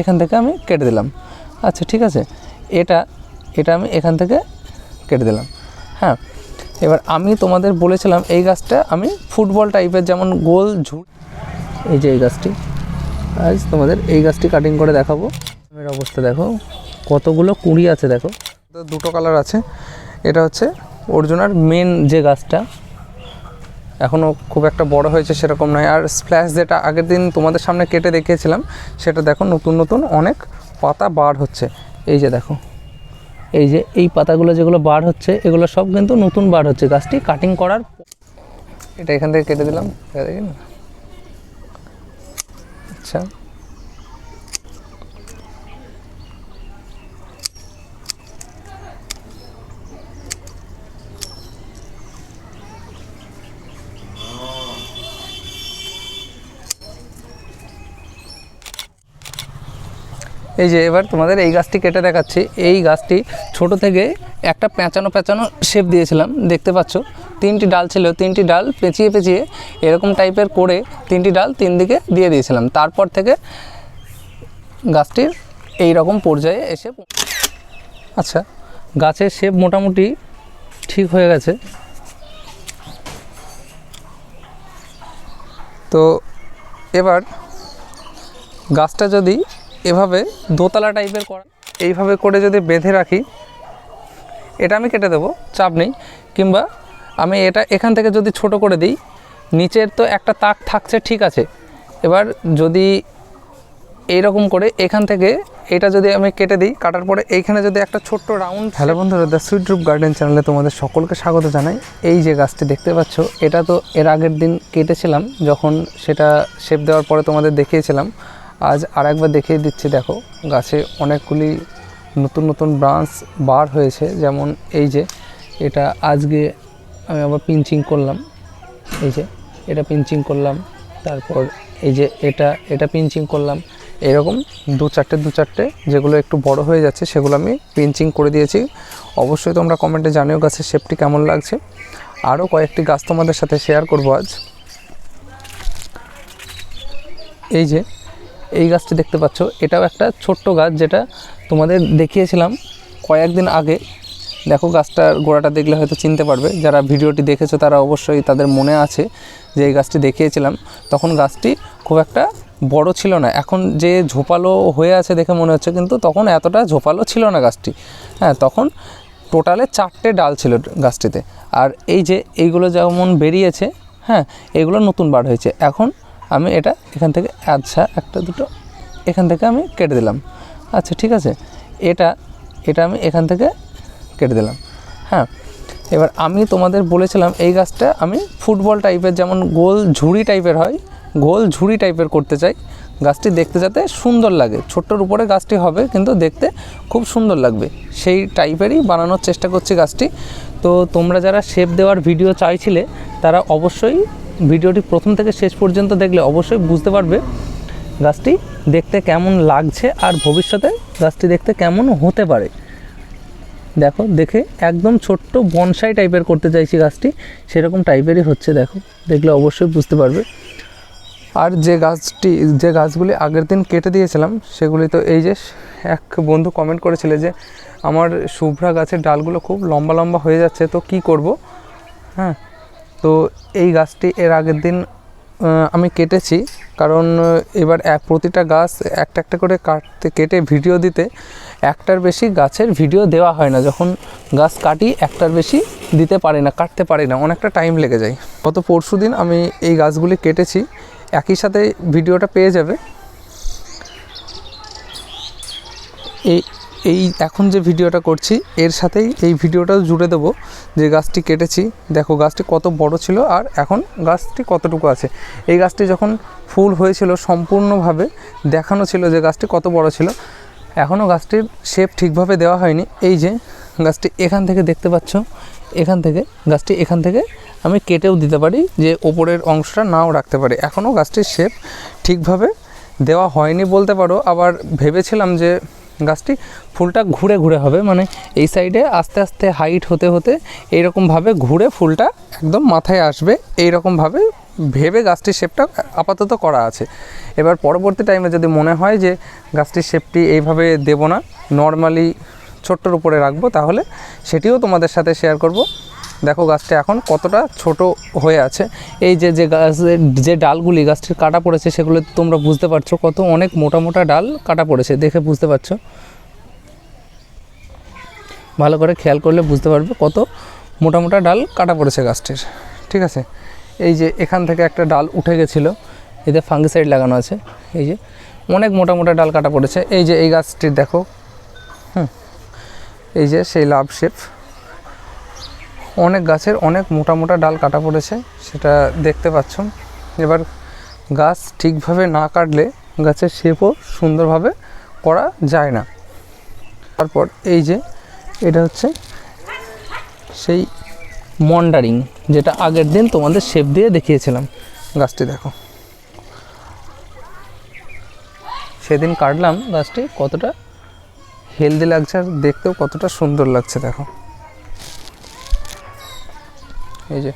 এখান থেকে আমি কেটে দিলাম। আচ্ছা ঠিক আছে। এটা এটা আমি এখান থেকে কেটে দিলাম। হ্যাঁ এবার আমি তোমাদের বলেছিলাম এই গাছটা আমি ফুটবল টাইপের যেমন গোল ঝুড়, এই যে এই গাছটি। আজ তোমাদের এই গাছটি কাটিং করে দেখাবো। এর অবস্থা দেখো, কতগুলো কুড়ি আছে দেখো। দুটো কালার আছে। এটা হচ্ছে অর্জুনার মেন যে গাছটা এখনও খুব একটা বড় হয়েছে সেরকম নয়। আর স্প্ল্যাশ যেটা আগের দিন তোমাদের সামনে কেটে দেখিয়েছিলাম সেটা দেখো নতুন নতুন অনেক পাতা বার হচ্ছে। এই যে দেখো এই যে এই পাতাগুলো যেগুলো বার হচ্ছে এগুলো সব কিন্তু নতুন বার হচ্ছে। গাছটি কাটিং করার এটা এখান থেকে কেটে দিলাম। আচ্ছা। এই যে এবার তোমাদের এই গাছটি কেটে দেখাচ্ছি। এই গাছটি ছোট থেকে একটা পেঁচানো পেঁচানো শেপ দিয়েছিলাম, দেখতে পাচ্ছ? তিনটি ডাল ছিল, তিনটি ডাল পেঁচিয়ে পেঁচিয়ে এরকম টাইপের করে তিনটি ডাল তিন দিকে দিয়ে দিয়েছিলাম। তারপর থেকে গাছটির এই রকম পর্যায়ে এসে আচ্ছা গাছের শেপ মোটামুটি ঠিক হয়ে গেছে। তো এবার গাছটা যদি এভাবে দোতলা টাইপের করা। এইভাবে করে যদি বেঁধে রাখি, এটা আমি কেটে দেবো, চাপ নেই। কিংবা আমি এটা এখান থেকে যদি ছোট করে দিই, নিচের তো একটা তাক থাকছে, ঠিক আছে। এবার যদি এইরকম করে এখান থেকে এটা যদি আমি কেটে দিই, কাটার পরে এইখানে যদি একটা ছোট্ট রাউন্ড হ্যালো বন্ধুরা দ্য সুইট রুপ গার্ডেন চ্যানেলে তোমাদের সকলকে স্বাগত জানাই। এই যে গাছটি দেখতে পাচ্ছ, এটা তো এর আগের দিন কেটেছিলাম, যখন সেটা শেপ দেওয়ার পরে তোমাদের দেখিয়েছিলাম। আজ আর একবার দেখিয়ে দিচ্ছি, দেখো, গাছে অনেকগুলি নতুন নতুন ব্রাঞ্চ বার হয়েছে। যেমন এই যে, এটা আজকে আমি আবার পিঞ্চিং করলাম। এই যে, এটা পিঞ্চিং করলাম। তারপর এই যে, এটা এটা পিঞ্চিং করলাম। এরকম দু চারটে দু চারটে যেগুলো একটু বড় হয়ে যাচ্ছে, সেগুলো আমি পিঞ্চিং করে দিয়েছি। অবশ্যই তোমরা কমেন্টে জানিও গাছের শেপটি কেমন লাগছে। আরও কয়েকটি গাছ তোমাদের সাথে শেয়ার করব আজ। এই যে এই গাছটি দেখতে পাচ্ছ। এটাও একটা ছোট্ট গাছ যেটা তোমাদের দেখিয়েছিলাম কয়েকদিন আগে। দেখো, গাছটার গোড়াটা দেখলে হয়তো চিনতে পারবে। যারা ভিডিওটি দেখেছ, তারা অবশ্যই তাদের মনে আছে যে এই গাছটি দেখিয়েছিলাম। তখন গাছটি খুব একটা বড় ছিল না। এখন যে ঝোপালো হয়ে আছে দেখে মনে হচ্ছে, কিন্তু তখন এতটা ঝোপালো ছিল না গাছটি। হ্যাঁ তখন টোটালে চারটে ডাল ছিল গাছটিতে। আর এই যে এইগুলো যেমন বেরিয়েছে হ্যাঁ এগুলো নতুন বার হয়েছে। এখন আমি এটা এখান থেকে আচ্ছা একটা দুটো এখান থেকে আমি কেটে দিলাম। আচ্ছা ঠিক আছে। এটা এটা আমি এখান থেকে কেটে দিলাম। হ্যাঁ এবার আমি তোমাদের বলেছিলাম, এই গাছটা আমি ফুটবল টাইপের, যেমন গোল ঝুড়ি টাইপের হয়, গোল ঝুড়ি টাইপের করতে চাই। গাছটি দেখতে যাতে সুন্দর লাগে। ছোট্টর উপরে গাছটি হবে, কিন্তু দেখতে খুব সুন্দর লাগবে। সেই টাইপেরই বানানোর চেষ্টা করছি গাছটি। তো তোমরা যারা শেপ দেওয়ার ভিডিও চাইছিলে, তারা অবশ্যই ভিডিওটি প্রথম থেকে শেষ পর্যন্ত দেখলে অবশ্যই বুঝতে পারবে গাছটি দেখতে কেমন লাগছে আর ভবিষ্যতে গাছটি দেখতে কেমন হতে পারে। দেখো, দেখে একদম ছোট্ট বনসাই টাইপের করতে চাইছি গাছটি, সেরকম টাইপেরই হচ্ছে, দেখো, দেখলে অবশ্যই বুঝতে পারবে। আর যে গাছটি, যে গাছগুলি আগের দিন কেটে দিয়েছিলাম, সেগুলি তো এই যে এক বন্ধু কমেন্ট করেছিল যে, আমার শুভ্রা গাছের ডালগুলো খুব লম্বা লম্বা হয়ে যাচ্ছে, তো কি করব? হ্যাঁ তো এই গাছটি এর আগের দিন আমি কেটেছি। কারণ এবার এক, প্রতিটা গাছ একটা একটা করে কাটতে, কেটে ভিডিও দিতে একটার বেশি গাছের ভিডিও দেওয়া হয় না। যখন গাছ কাটি, একটার বেশি দিতে পারি না, কাটতে পারি না, অনেকটা টাইম লেগে যায়। গত পরশু দিন আমি এই গাছগুলি কেটেছি, একই সাথে ভিডিওটা পেয়ে যাবে। এই এই এখন যে ভিডিওটা করছি, এর সাথেই এই ভিডিওটাও জুড়ে দেবো যে গাছটি কেটেছি। দেখো, গাছটি কত বড় ছিল আর এখন গাছটি কতটুকু আছে। এই গাছটি যখন ফুল হয়েছিল, সম্পূর্ণভাবে দেখানো ছিল যে গাছটি কত বড় ছিল, এখনও গাছটির শেপ ঠিকভাবে দেওয়া হয়নি। এই যে গাছটি এখান থেকে দেখতে পাচ্ছ, এখান থেকে, গাছটি এখান থেকে আমি কেটেও দিতে পারি, যে ওপরের অংশটা নাও রাখতে পারি। এখনও গাছটির শেপ ঠিকভাবে দেওয়া হয়নি বলতে পারো। আবার ভেবেছিলাম যে গাছটি ফুলটা ঘুরে ঘুরে হবে মানে এই সাইডে আস্তে আস্তে হাইট হতে হতে এইরকমভাবে ঘুরে ফুলটা একদম মাথায় আসবে এইরকমভাবে ভেবে গাছটির শেপটা আপাতত করা আছে। এবার পরবর্তী টাইমে যদি মনে হয় যে গাছটির শেপটি এইভাবে দেব না নর্মালি ছোট্টর উপরে রাখব, তাহলে সেটিও তোমাদের সাথে শেয়ার করব। দেখো গাছটা এখন কতটা ছোট হয়ে আছে। এই যে যে গাছের, যে ডালগুলি গাছটির কাটা পড়েছে সেগুলো তোমরা বুঝতে পারছ কত অনেক মোটা মোটা ডাল কাটা পড়েছে, দেখে বুঝতে পারছ। ভালো করে খেয়াল করলে বুঝতে পারবে কত মোটা মোটা ডাল কাটা পড়েছে গাছটির, ঠিক আছে? এই যে এখান থেকে একটা ডাল উঠে গেছিল, এতে ফাঙ্গিসাইড লাগানো আছে, এই যে অনেক মোটা মোটা ডাল কাটা পড়েছে। এই যে এই গাছটির দেখো, হুম, এই যে সেই লাভ শেপ অনেক গাছের অনেক মোটা মোটা ডাল কাটা পড়েছে, সেটা দেখতে পাচ্ছ এবার গাছ ঠিকভাবে না কাটলে গাছের শেপও সুন্দরভাবে করা যায় না। তারপর এই যে, এটা হচ্ছে সেই মন্ডারিং, যেটা আগের দিন তোমাদের শেপ দিয়ে দেখিয়েছিলাম। গাছটি দেখো। সেদিন কাটলাম গাছটি, কতটা হেলদি লাগছে আর দেখতেও কতটা সুন্দর লাগছে, দেখো। এই যে,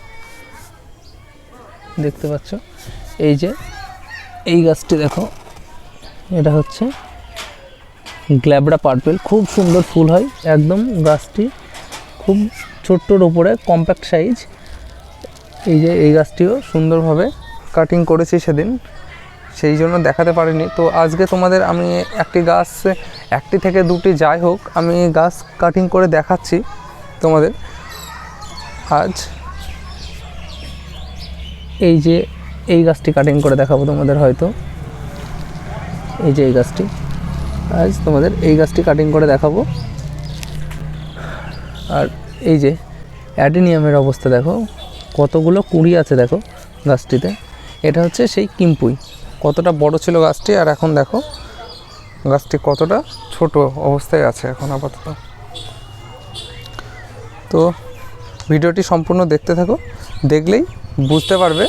দেখতে পাচ্ছ? এই যে, এই গাছটি দেখো। এটা হচ্ছে গ্ল্যাবড়া পার্পেল। খুব সুন্দর ফুল হয়। একদম গাছটি খুব ছোট্টর উপরে কম্প্যাক্ট সাইজ এই যে, এই গাছটিও সুন্দরভাবে কাটিং করেছি সেদিন। সেই জন্য দেখাতে পারিনি। তো আজকে তোমাদের আমি একটি গাছ, একটি থেকে দুটি যাই হোক, আমি গাছ কাটিং করে দেখাচ্ছি তোমাদের। আজ এই যে এই গাছটি কাটিং করে দেখাবো তোমাদের হয়তো। এই যে এই গাছটি। আজ তোমাদের এই গাছটি কাটিং করে দেখাবো। আর এই যে অ্যাডিনিয়ামের অবস্থা দেখো। কতগুলো কুড়ি আছে দেখো গাছটিতে। এটা হচ্ছে সেই কিম্পুই। কতটা বড় ছিল গাছটি, আর এখন দেখো গাছটি কতটা ছোট অবস্থায় আছে এখন আপাতত। তো ভিডিওটি সম্পূর্ণ দেখতে থাকো। দেখলেই বুঝতে পারবে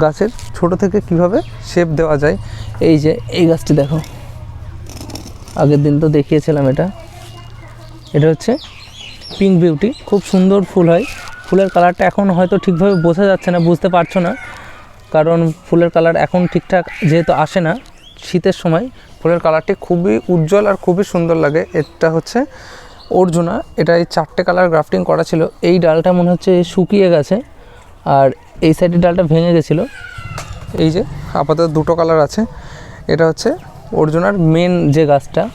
গাছের ছোট থেকে কীভাবে শেপ দেওয়া যায়। এই যে, এই গাছটি দেখো। আগের দিন তো দেখিয়েছিলাম এটা। এটা হচ্ছে পিঙ্ক বিউটি খুব সুন্দর ফুল হয়। ফুলের কালারটা এখন হয়তো ঠিকভাবে বোঝা যাচ্ছে না, বুঝতে পারছ না। কারণ ফুলের কালার এখন ঠিকঠাক যেহেতু আসে না, শীতের সময় ফুলের কালারটি খুবই উজ্জ্বল আর খুবই সুন্দর লাগে। এটা হচ্ছে অর্জুনা। এটা এই চারটে কালার গ্রাফটিং করা ছিল। এই ডালটা মনে হচ্ছে শুকিয়ে গেছে। আর এই সাইডের ডালটা ভেঙে গেছিল। এই যে আপাতত দুটো কালার আছে। এটা হচ্ছে অর্জুনার মেন যে গাছটা।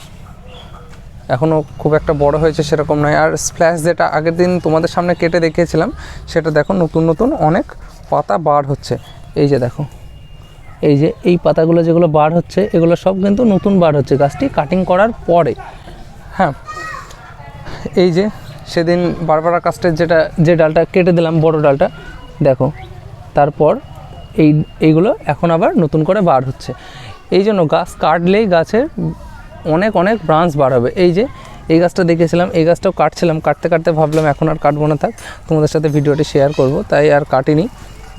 এখনও খুব একটা বড় হয়েছে সেরকম নয়। আর স্প্ল্যাশ যেটা আগের দিন তোমাদের সামনে কেটে দেখিয়েছিলাম, সেটা দেখো নতুন নতুন অনেক পাতা বার হচ্ছে। এই যে দেখো। এই যে এই পাতাগুলো যেগুলো বার হচ্ছে, এগুলো সব কিন্তু নতুন বার হচ্ছে। গাছটি কাটিং করার পরে। হ্যাঁ। এই যে সেদিন বারবারা কাস্টের যেটা, যে ডালটা কেটে দিলাম, বড় ডালটা দেখো, তারপর এই, এইগুলো এখন আবার নতুন করে বার হচ্ছে। এই জন্য গাছ কাটলেই গাছের অনেক অনেক ব্রাঞ্চ বার হবে। এই যে, এই গাছটা দেখেছিলাম এই গাছটাও কাটছিলাম। কাটতে কাটতে ভাবলাম এখন আর কাটবো না, থাক, তোমাদের সাথে ভিডিওটি শেয়ার করব। তাই আর কাটিনি।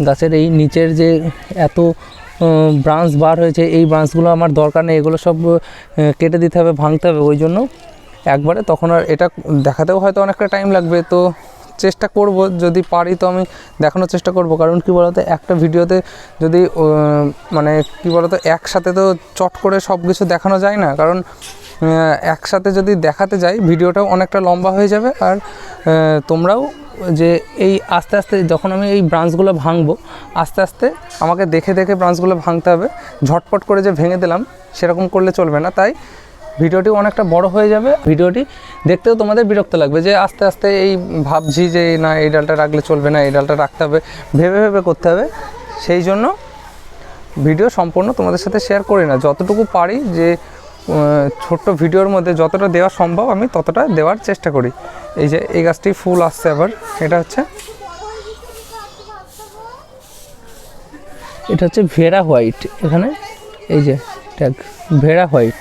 গাছের এই নিচের যে এত ব্রাঞ্চ বার হয়েছে, এই ব্রাঞ্চগুলো আমার দরকার নেই। এগুলো সব কেটে দিতে হবে, ভাঙতে হবে। ওই জন্য একবারে তখন আর এটা দেখাতেও হয়তো অনেকটা টাইম লাগবে। তো চেষ্টা করব যদি পারি, তো আমি দেখানোর চেষ্টা করব। কারণ কি বলতো, একটা ভিডিওতে যদি মানে কি বলতো, একসাথে তো চট করে সব কিছু দেখানো যায় না। কারণ একসাথে যদি দেখাতে যাই, ভিডিওটাও অনেকটা লম্বা হয়ে যাবে। আর তোমরাও যে এই আস্তে আস্তে যখন আমি এই ব্রাঞ্চগুলো ভাঙবো, আস্তে আস্তে আমাকে দেখে দেখে ব্রাঞ্চগুলো ভাঙতে হবে। ঝটপট করে যে ভেঙে দিলাম, সেরকম করলে চলবে না। তাই ভিডিওটি অনেকটা বড় হয়ে যাবে, ভিডিওটি দেখতেও তোমাদের বিরক্ত লাগবে যে আস্তে আস্তে এই ভাবছি যে না, এই ডালটা রাখলে চলবে না, এই ডালটা রাখতে হবে, ভেবে ভেবে করতে হবে। সেই জন্য ভিডিও সম্পূর্ণ তোমাদের সাথে শেয়ার করি না। যতটুকু পারি যে ছোট্ট ভিডিওর মধ্যে যতটা দেওয়া সম্ভব আমি ততটা দেওয়ার চেষ্টা করি। এই যে, এই গাছটি ফুল আসছে আবার, এটা হচ্ছে এটা হচ্ছে ভেরা হোয়াইট, এখানে এই যে ভেরা হোয়াইট।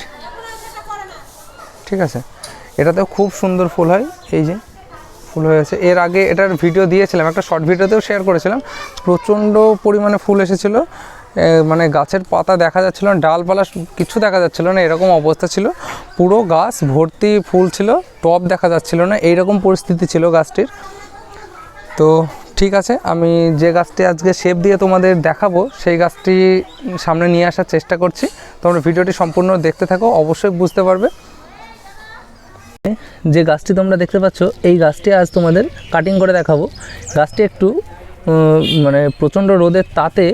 ঠিক আছে? এটাতেও খুব সুন্দর ফুল হয়, এই যে ফুল হয়ে আছে। এর আগে এটার ভিডিও দিয়েছিলাম, একটা শর্ট ভিডিওতেও শেয়ার করেছিলাম। প্রচণ্ড পরিমাণে ফুল এসেছিল। মানে গাছের পাতা দেখা যাচ্ছিল না, ডালপালা কিছু দেখা যাচ্ছিল না, এরকম অবস্থা ছিল। পুরো গাছ ভর্তি ফুল ছিল টপ দেখা যাচ্ছিল না, এইরকম পরিস্থিতি ছিল গাছটির। তো ঠিক আছে, আমি যে গাছটি আজকে শেপ দিয়ে তোমাদের দেখাবো, সেই গাছটি সামনে নিয়ে আসার চেষ্টা করছি। তোমরা ভিডিওটি সম্পূর্ণ দেখতে থাকো, অবশ্যই বুঝতে পারবে। যে গাছটি তোমরা দেখতে পাচ্ছ, এই গাছটি আজ তোমাদের কাটিং করে দেখাবো। গাছটি একটু মানে প্রচণ্ড রোদের তাতে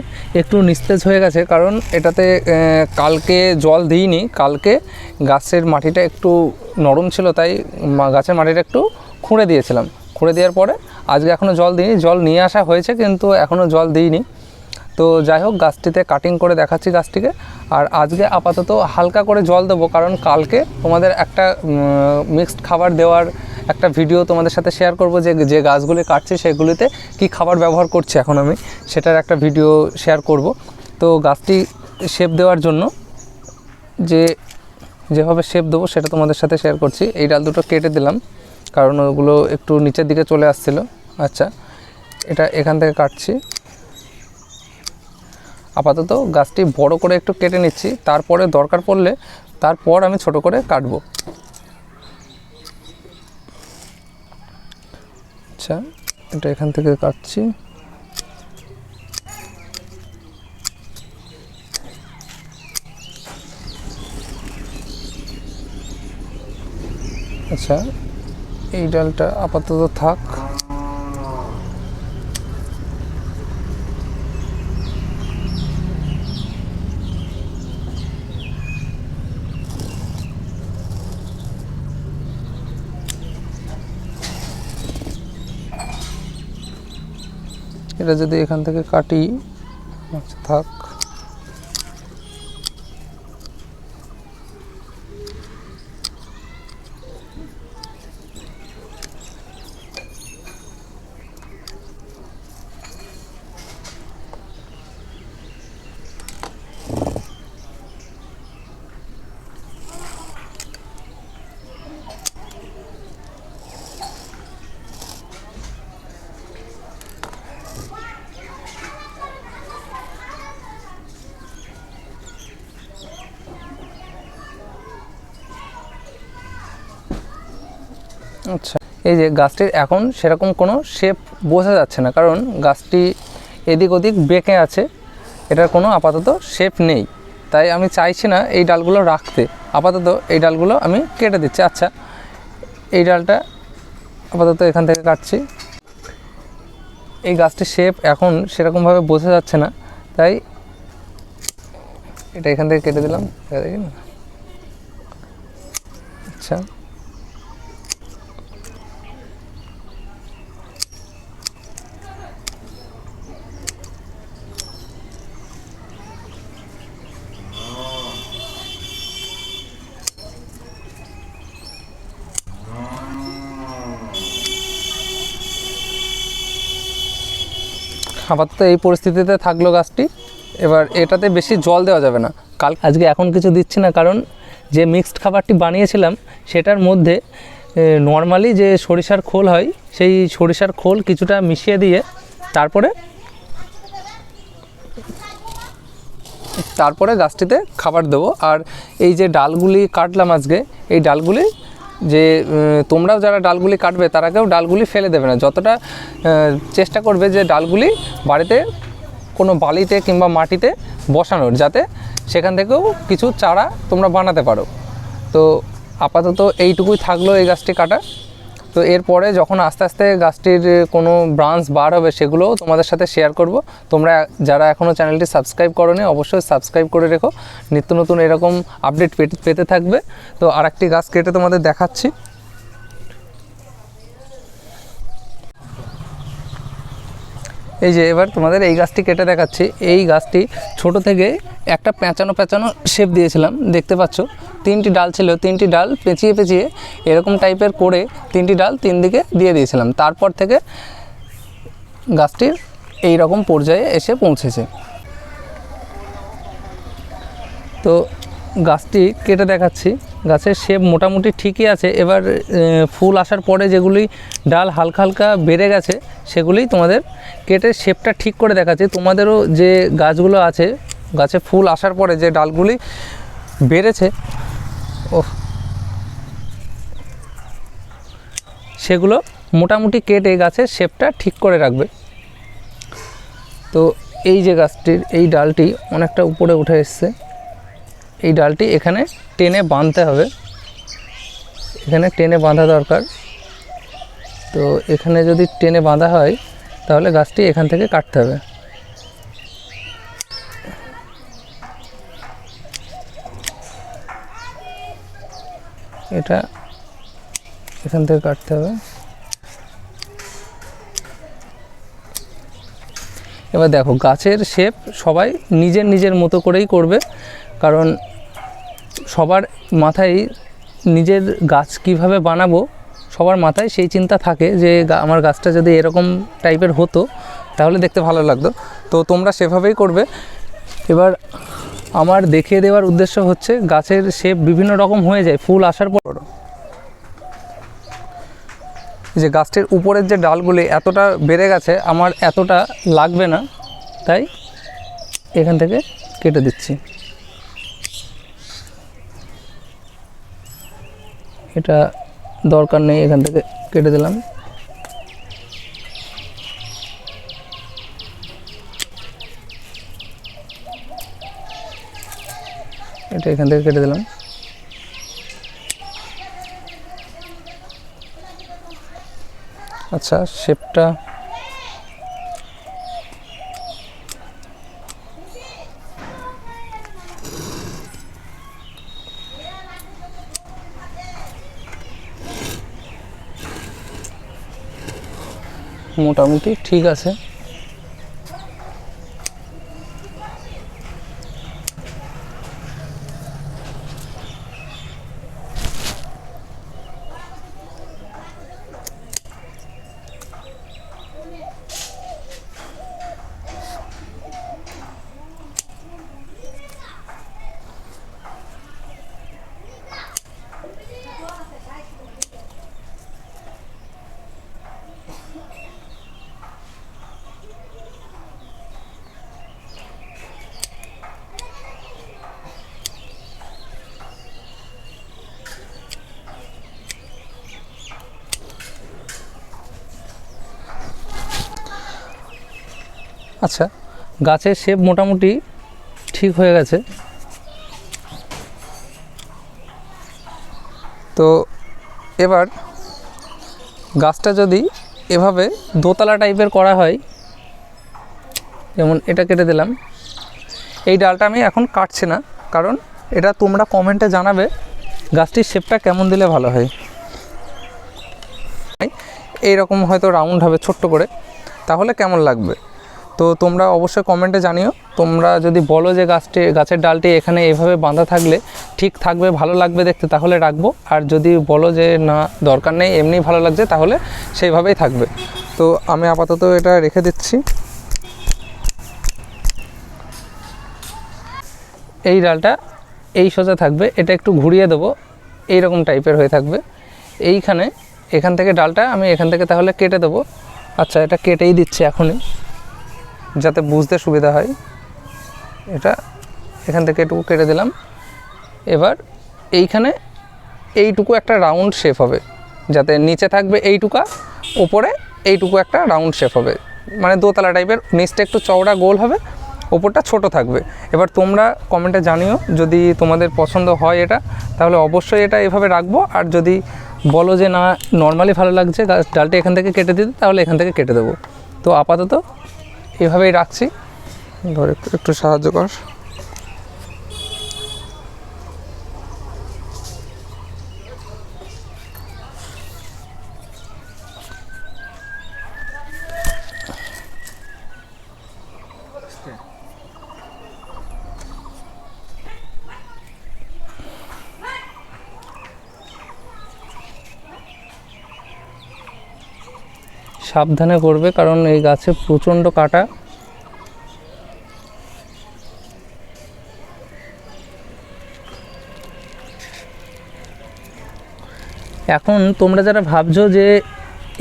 একটু নিস্তেজ হয়ে গেছে, কারণ এটাতে কালকে জল দিইনি। কালকে গাছের মাটিটা একটু নরম ছিল, তাই গাছের মাটিটা একটু খুঁড়ে দিয়েছিলাম। খুঁড়ে দেওয়ার পরে আজকে এখনও জল দিইনি। জল নিয়ে আসা হয়েছে, কিন্তু এখনও জল দিইনি। তো যাই হোক, গাছটিতে কাটিং করে দেখাচ্ছি গাছটিকে। আর আজকে আপাতত হালকা করে জল দেবো, কারণ কালকে তোমাদের একটা মিক্সড খাবার দেওয়ার একটা ভিডিও তোমাদের সাথে শেয়ার করব যে যে গাছগুলি কাটছি সেগুলিতে কি খাবার ব্যবহার করছি এখন আমি, সেটার একটা ভিডিও শেয়ার করব। তো গাছটি শেপ দেওয়ার জন্য যে, যেভাবে শেপ দেবো সেটা তোমাদের সাথে শেয়ার করছি। এই ডাল দুটো কেটে দিলাম, কারণ ওগুলো একটু নিচের দিকে চলে আসছিল। আচ্ছা এটা এখান থেকে কাটছি। আপাতত গাছটি বড় করে একটু কেটে নিচ্ছি। তারপরে দরকার পড়লে তারপর আমি ছোট করে কাটবো। আচ্ছা এটা এখান থেকে কাটছি। আচ্ছা এই ডালটা আপাতত থাক। এটা যদি এখান থেকে কাটি আচ্ছা থাক আচ্ছা এই যে গাছটির এখন সেরকম কোনো শেপ বোঝা যাচ্ছে না। কারণ গাছটি এদিক ওদিক বেঁকে আছে, এটার কোনো আপাতত শেপ নেই। তাই আমি চাইছি না এই ডালগুলো রাখতে। আপাতত এই ডালগুলো আমি কেটে দিচ্ছি। আচ্ছা এই ডালটা আপাতত এখান থেকে কাটছি। এই গাছটির শেপ এখন সেরকমভাবে বোঝা যাচ্ছে না। তাই এটা এখান থেকে কেটে দিলাম। দেখেন? আচ্ছা। আপাতত এই পরিস্থিতিতে থাকল গাছটি। এবার এটাতে বেশি জল দেওয়া যাবে না। কাল আজকে এখন কিছু দিচ্ছি না, কারণ যে মিক্সড খাবারটি বানিয়েছিলাম, সেটার মধ্যে নর্মালি যে সরিষার খোল হয়, সেই সরিষার খোল কিছুটা মিশিয়ে দিয়ে, তারপরে তারপরে গাছটিতে খাবার দেবো। আর এই যে ডালগুলি কাটলাম আজকে, এই ডালগুলি যে তোমরাও যারা ডালগুলি কাটবে তারা কেউ ডালগুলি ফেলে দেবে না। যতটা চেষ্টা করবে যে ডালগুলি বাড়িতে কোনো বালিতে কিংবা মাটিতে বসানোর, যাতে সেখান থেকেও কিছু চারা তোমরা বানাতে পারো। তো আপাতত এইটুকুই থাকল এই গাছটি কাটা তো এরপরে যখন আস্তে আস্তে গাছটির কোনো ব্রাঞ্চ বার হবে, সেগুলো তোমাদের সাথে শেয়ার করব। তোমরা যারা এখনও চ্যানেলটি সাবস্ক্রাইব করোনি, অবশ্যই সাবস্ক্রাইব করে রেখো। নিত্য নতুন এরকম আপডেট পেতে পেতে থাকবে। তো আর একটি গাছ কেটে তোমাদের দেখাচ্ছি। এই যে এবার তোমাদের এই গাছটি কেটে দেখাচ্ছি। এই গাছটি ছোট থেকে একটা পেঁচানো পেঁচানো শেপ দিয়েছিলাম, দেখতে পাচ্ছ? তিনটি ডাল ছিল, তিনটি ডাল পেঁচিয়ে পেঁচিয়ে এরকম টাইপের করে তিনটি ডাল তিন দিকে দিয়ে দিয়েছিলাম। তারপর থেকে গাছটির এই রকম পর্যায়ে এসে পৌঁছেছে। তো গাছটি কেটে দেখাচ্ছি। গাছের শেপ মোটামুটি ঠিকই আছে। এবার ফুল আসার পরে যেগুলি ডাল হালকা হালকা বেড়ে গেছে, সেগুলি তোমাদের কেটে শেপটা ঠিক করে দেখাচ্ছি। তোমাদেরও যে গাছগুলো আছে, গাছে ফুল আসার পরে যে ডালগুলি বেড়েছে ও সেগুলো মোটামুটি কেটে গাছের শেপটা ঠিক করে রাখবে। তো এই যে গাছটির, এই ডালটি অনেকটা উপরে উঠে এসছে। এই ডালটি এখানে টেনে বাঁধতে হবে। এখানে টেনে বাঁধা দরকার। তো এখানে যদি টেনে বাঁধা হয়, তাহলে গাছটি এখান থেকে কাটতে হবে। এটা এখান থেকে কাটতে হবে। এবার দেখো, গাছের শেপ সবাই নিজের নিজের মতো করেই করবে। কারণ সবার মাথায় নিজের গাছ কীভাবে বানাবো, সবার মাথায় সেই চিন্তা থাকে যে আমার গাছটা যদি এরকম টাইপের হতো, তাহলে দেখতে ভালো লাগতো। তো তোমরা সেভাবেই করবে। এবার আমার দেখিয়ে দেওয়ার উদ্দেশ্য হচ্ছে গাছের শেপ বিভিন্ন রকম হয়ে যায়, ফুল আসার পর। যে গাছটির উপরের যে ডালগুলি এতটা বেড়ে গেছে, আমার এতটা লাগবে না, তাই এখান থেকে কেটে দিচ্ছি। এটা দরকার নেই এখান থেকে কেটে দিলাম। এটা এখান থেকে কেটে দিলাম। আচ্ছা শেপটা মোটামুটি ঠিক আছে। আচ্ছা গাছের শেপ মোটামুটি ঠিক হয়ে গেছে। তো এবার গাছটা যদি এভাবে দোতলা টাইপের করা হয়, যেমন এটা কেটে দিলাম, এই ডালটা আমি এখন কাটছি না, কারণ এটা তোমরা কমেন্টে জানাবে গাছটির শেপটা কেমন দিলে ভালো হয়। এইরকম হয়তো রাউন্ড হবে ছোট্ট করে, তাহলে কেমন লাগবে? তো তোমরা অবশ্যই কমেন্টে জানিও। তোমরা যদি বলো যে গাছটি, গাছের ডালটি এখানে এভাবে বাঁধা থাকলে ঠিক থাকবে, ভালো লাগবে দেখতে, তাহলে রাখব। আর যদি বলো যে না, দরকার নেই, এমনি ভালো লাগছে, তাহলে সেইভাবেই থাকবে। তো আমি আপাতত এটা রেখে দিচ্ছি। এই ডালটা এই সোজা থাকবে, এটা একটু ঘুরিয়ে দেবো এই রকম টাইপের হয়ে থাকবে। এইখানে, এখান থেকে ডালটা আমি এখান থেকে তাহলে কেটে দেবো। আচ্ছা এটা কেটেই দিচ্ছি এখনই। যাতে বুঝতে সুবিধা হয়। এটা এখান থেকে এটুকু কেটে দিলাম। এবার এইখানে এইটুকু একটা রাউন্ড শেপ হবে। যাতে নিচে থাকবে এইটুকা, ওপরে এইটুকু একটা রাউন্ড শেপ হবে। মানে দোতলা টাইপের, নিচটা একটু চওড়া গোল হবে, ওপরটা ছোট থাকবে। এবার তোমরা কমেন্টে জানিও, যদি তোমাদের পছন্দ হয় এটা, তাহলে অবশ্যই এটা এভাবে রাখব। আর যদি বলো যে না নর্মালি ভালো লাগছে গাছ ডালটা এখান থেকে কেটে দিতে, তাহলে এখান থেকে কেটে দেবো। তো আপাতত এভাবেই রাখছি। ধর একটু একটু সাহায্য কর। সাবধানে করবে, কারণ এই গাছে প্রচণ্ড কাটা। এখন তোমরা যারা ভাবছ যে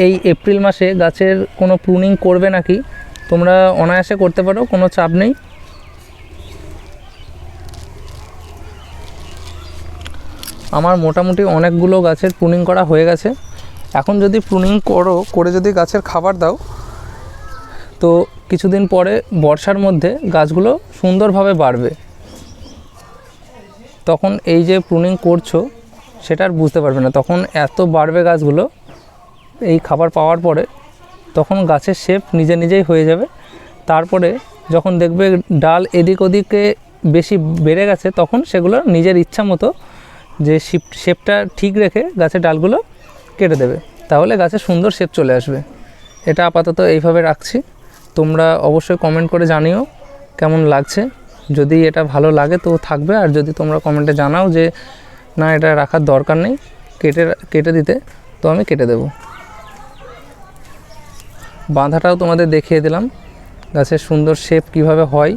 এই এপ্রিল মাসে গাছের কোনো প্রুনিং করবে নাকি, তোমরা অনায়াসে করতে পারো, কোনো চাপ নেই। আমার মোটামুটি অনেকগুলো গাছের প্রুনিং করা হয়ে গেছে। এখন যদি প্রুনিং করো, করে যদি গাছের খাবার দাও, তো কিছুদিন পরে বর্ষার মধ্যে গাছগুলো সুন্দরভাবে বাড়বে। তখন এই যে প্রুনিং করছ, সেটা আর বুঝতে পারবে না। তখন এত বাড়বে গাছগুলো, এই খাবার পাওয়ার পরে তখন গাছের শেপ নিজে নিজেই হয়ে যাবে। তারপরে যখন দেখবে ডাল এদিক ওদিকে বেশি বেড়ে গেছে, তখন সেগুলো নিজের ইচ্ছা মতো যে শিপ শেপটা ঠিক রেখে গাছের ডালগুলো কেটে দেবে। তাহলে গাছে সুন্দর শেপ চলে আসবে। এটা আপাতত এইভাবে রাখছি। তোমরা অবশ্যই কমেন্ট করে জানিও কেমন লাগছে। যদি এটা ভালো লাগে তো থাকবে। আর যদি তোমরা কমেন্টে জানাও যে, না, এটা রাখার দরকার নেই, কেটে কেটে দিতে, তো আমি কেটে দেব। বাঁধাটাও তোমাদের দেখিয়ে দিলাম। গাছের সুন্দর শেপ কীভাবে হয়।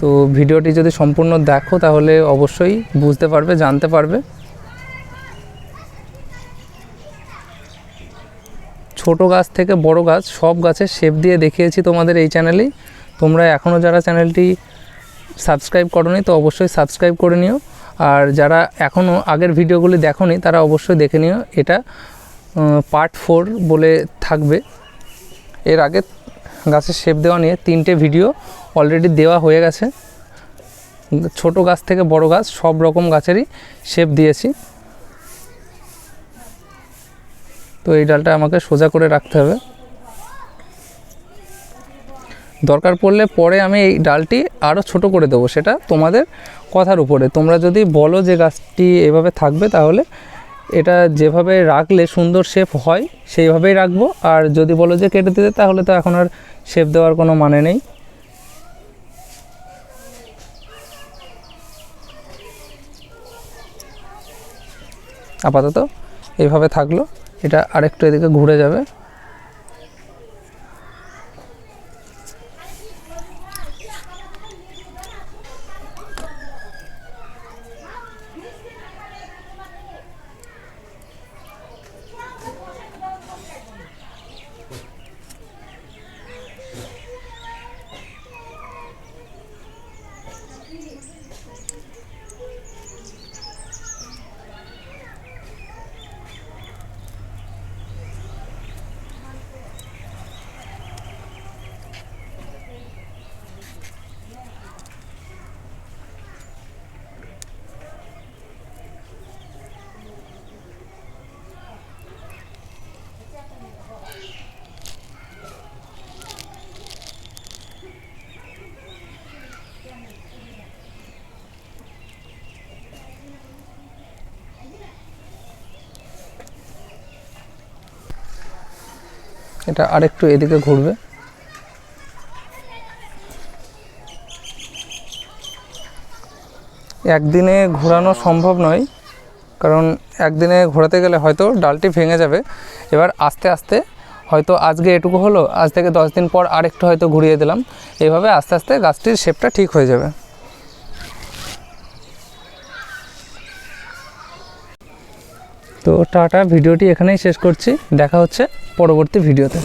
তো ভিডিওটি যদি সম্পূর্ণ দেখো, তাহলে অবশ্যই বুঝতে পারবে, জানতে পারবে। ছোট গাছ থেকে বড় গাছ সব গাছের শেপ দিয়ে দেখিয়েছি তোমাদের এই চ্যানেলেই তোমরা এখনও যারা চ্যানেলটি সাবস্ক্রাইব করনি, তো অবশ্যই সাবস্ক্রাইব করে নিও। আর যারা এখনও আগের ভিডিওগুলি দেখোনি, তারা অবশ্যই দেখে নিও। এটা পার্ট ফোর বলে থাকবে। এর আগে গাছের শেপ দেওয়া নিয়ে তিনটে ভিডিও অলরেডি দেওয়া হয়ে গেছে। ছোট গাছ থেকে বড় গাছ সব রকম গাছেরই শেপ দিয়েছি। তো এই ডালটা আমাকে সোজা করে রাখতে হবে। দরকার পড়লে পরে আমি এই ডালটি আরও ছোট করে দেবো, সেটা তোমাদের কথার উপরে। তোমরা যদি বলো যে গাছটি এভাবে থাকবে তাহলে এটা যেভাবে রাখলে সুন্দর শেপ হয়, সেইভাবেই রাখব। আর যদি বলো যে কেটে দিতে, তাহলে তো এখন আর শেপ দেওয়ার কোনো মানে নেই। আপাতত এইভাবে থাকল। এটা আরেকটু এদিকে ঘুরে যাবে। এটা আরেকটু এদিকে ঘুরবে। একদিনে ঘোরানো সম্ভব নয়, কারণ একদিনে ঘোরাতে গেলে হয়তো ডালটি ভেঙে যাবে। এবার আস্তে আস্তে হয়তো আজকে এটুকু হলো, আজ থেকে দশ দিন পর আরেকটু হয়তো ঘুরিয়ে দিলাম। এইভাবে আস্তে আস্তে গাছটির শেপটা ঠিক হয়ে যাবে। তো টাটা ভিডিওটি এখানেই শেষ করছি। দেখা হচ্ছে পরবর্তী ভিডিওতে।